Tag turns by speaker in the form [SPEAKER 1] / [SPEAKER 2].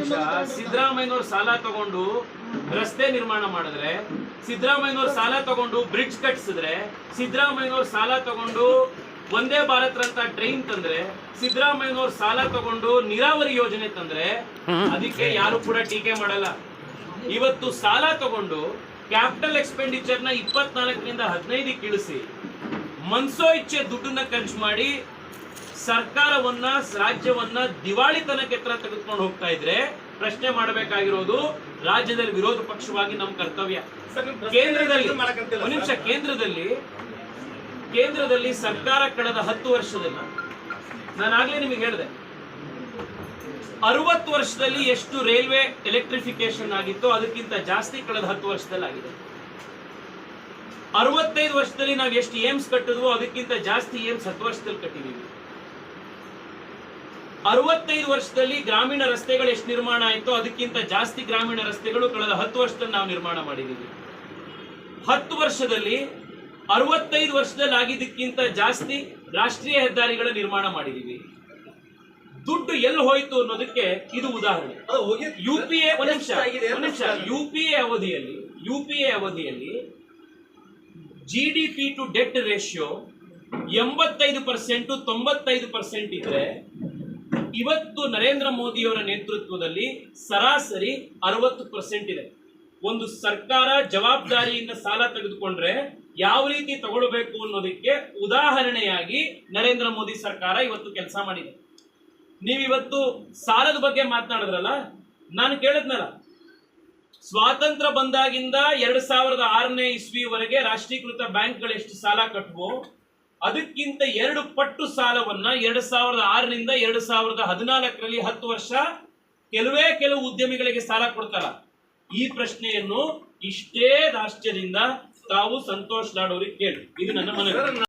[SPEAKER 1] ನಿಮಿಷ. ಸಾಲ ತಗೊಂಡು ರಸ್ತೆ ನಿರ್ಮಾಣ ಮಾಡಿದ್ರೆ, ಸಿದ್ದರಾಮಯ್ಯನವ್ರು ಸಾಲ ತಗೊಂಡು ಬ್ರಿಡ್ಜ್ ಕಟ್ಸಿದ್ರೆ, ಸಿದ್ದರಾಮಯ್ಯನವ್ರು ಸಾಲ ತಗೊಂಡು ಒಂದೇ ಭಾರತ್ ಅಂತ ಟ್ರೈನ್ ತಂದ್ರೆ, ಸಿದ್ದರಾಮಯ್ಯನವ್ರು ಸಾಲ ತಗೊಂಡು ನೀರಾವರಿ ಯೋಜನೆ ತಂದ್ರೆ, ಅದಕ್ಕೆ ಯಾರು ಕೂಡ ಟೀಕೆ ಮಾಡಲ್ಲ. ಇವತ್ತು ಸಾಲ ತಗೊಂಡು ಕ್ಯಾಪಿಟಲ್ ಎಕ್ಸ್ಪೆಂಡಿಚರ್ನ ಇಪ್ಪತ್ನಾಲ್ಕರಿಂದ ಹದಿನೈದಕ್ಕೆ ಇಳಿಸಿ ಮನ್ಸೋ ಇಚ್ಛೆ ದುಡ್ಡನ್ನ ಖರ್ಚು ಮಾಡಿ ಸರ್ಕಾರವನ್ನ ರಾಜ್ಯವನ್ನ ದಿವಾಳಿತನಕ್ಕೆ ಹತ್ರ ತೆಗೆದುಕೊಂಡು ಹೋಗ್ತಾ ಇದ್ರೆ ಪ್ರಶ್ನೆ ಮಾಡಬೇಕಾಗಿರೋದು ರಾಜ್ಯದಲ್ಲಿ ವಿರೋಧ ಪಕ್ಷವಾಗಿ ನಮ್ಮ ಕರ್ತವ್ಯ. ಕೇಂದ್ರದಲ್ಲಿ ನಿಮಿಷ ಕೇಂದ್ರದಲ್ಲಿ ಕೇಂದ್ರದಲ್ಲಿ ಸರ್ಕಾರ ಕಳೆದ ಹತ್ತು ವರ್ಷದಲ್ಲಿ ನಾನಾಗ್ಲೇ ನಿಮಗೆ ಹೇಳಿದೆ ಅರವತ್ತು ವರ್ಷದಲ್ಲಿ ಎಷ್ಟು ರೈಲ್ವೆ ಎಲೆಕ್ಟ್ರಿಫಿಕೇಶನ್ ಆಗಿತ್ತು ಅದಕ್ಕಿಂತ ಜಾಸ್ತಿ ಕಳೆದ ಹತ್ತು ವರ್ಷದಲ್ಲಿ ಆಗಿದೆ. ಅರವತ್ತೈದು ವರ್ಷದಲ್ಲಿ ನಾವು ಎಷ್ಟು ಏಮ್ಸ್ ಕಟ್ಟಿದ್ವೋ ಅದಕ್ಕಿಂತ ಜಾಸ್ತಿ ಏಮ್ಸ್ ಹತ್ತು ವರ್ಷದಲ್ಲಿ ಕಟ್ಟಿದೀವಿ. ಅರವತ್ತೈದು ವರ್ಷದಲ್ಲಿ ಗ್ರಾಮೀಣ ರಸ್ತೆಗಳು ಎಷ್ಟು ನಿರ್ಮಾಣ ಆಯಿತೋ ಅದಕ್ಕಿಂತ ಜಾಸ್ತಿ ಗ್ರಾಮೀಣ ರಸ್ತೆಗಳು ಕಳೆದ ಹತ್ತು ವರ್ಷದಲ್ಲಿ ನಾವು ನಿರ್ಮಾಣ ಮಾಡಿದ್ದೀವಿ. ಹತ್ತು ವರ್ಷದಲ್ಲಿ ಅರವತ್ತೈದು ವರ್ಷದಲ್ಲಿ ಆಗಿದ್ದಕ್ಕಿಂತ ಜಾಸ್ತಿ ರಾಷ್ಟ್ರೀಯ ಹೆದ್ದಾರಿಗಳ ನಿರ್ಮಾಣ ಮಾಡಿದ್ದೀವಿ. ದುಡ್ಡು ಎಲ್ಲಿ ಹೋಯಿತು ಅನ್ನೋದಕ್ಕೆ ಇದು ಉದಾಹರಣೆ. ಯು ಪಿ ಎ ಒಂದು ನಿಮಿಷ
[SPEAKER 2] ಎಷ್ಟಾಗಿದೆ
[SPEAKER 1] ಒಂದು ನಿಮಿಷ. ಯು ಪಿ ಎ ಅವಧಿಯಲ್ಲಿ ಯು ಪಿ ಎ ಅವಧಿಯಲ್ಲಿ G D P to debt ratio ಎಂಬತ್ತೈದು ಪರ್ಸೆಂಟ್ ತೊಂಬತ್ತೈದು ಪರ್ಸೆಂಟ್ ಇದ್ರೆ ಇವತ್ತು ನರೇಂದ್ರ ಮೋದಿಯವರ ನೇತೃತ್ವದಲ್ಲಿ ಸರಾಸರಿ ಅರವತ್ತು ಪರ್ಸೆಂಟ್ ಇದೆ. ಒಂದು ಸರ್ಕಾರ ಜವಾಬ್ದಾರಿಯಿಂದ ಸಾಲ ತೆಗೆದುಕೊಂಡ್ರೆ ಯಾವ ರೀತಿ ತಗೊಳ್ಬೇಕು ಅನ್ನೋದಕ್ಕೆ ಉದಾಹರಣೆಯಾಗಿ ನರೇಂದ್ರ ಮೋದಿ ಸರ್ಕಾರ ಇವತ್ತು ಕೆಲಸ ಮಾಡಿದೆ. ನೀವಿವತ್ತು ಸಾಲದ ಬಗ್ಗೆ ಮಾತನಾಡಿದ್ರಲ್ಲ? ನಾನು ಕೇಳಿದ್ನಲ್ಲ. ಸ್ವಾತಂತ್ರ್ಯ ಬಂದಾಗಿಂದ ಎರಡ್ ಸಾವಿರದ ಆರನೇ ಇಸ್ವಿವರೆಗೆ ರಾಷ್ಟ್ರೀಕೃತ ಬ್ಯಾಂಕ್ಗಳು ಎಷ್ಟು ಸಾಲ ಕಟ್ಟುವೋ ಅದಕ್ಕಿಂತ ಎರಡು ಪಟ್ಟು ಸಾಲವನ್ನ ಎರಡ್ ಸಾವಿರದ ಆರರಿಂದ ಎರಡ್ ಸಾವಿರದ ಹದಿನಾಲ್ಕರಲ್ಲಿ ಹತ್ತು ವರ್ಷ ಕೆಲವೇ ಕೆಲವು ಉದ್ಯಮಿಗಳಿಗೆ ಸಾಲ ಕೊಡ್ತಾರ. ಈ ಪ್ರಶ್ನೆಯನ್ನು ಇಷ್ಟೇ ರಾಷ್ಟ್ರದಿಂದ ತಾವು ಸಂತೋಷ್ ಲಾಡ್ ಅವರಿಗೆ ಕೇಳಿ. ಇದು ನನ್ನ ಮನವಿ.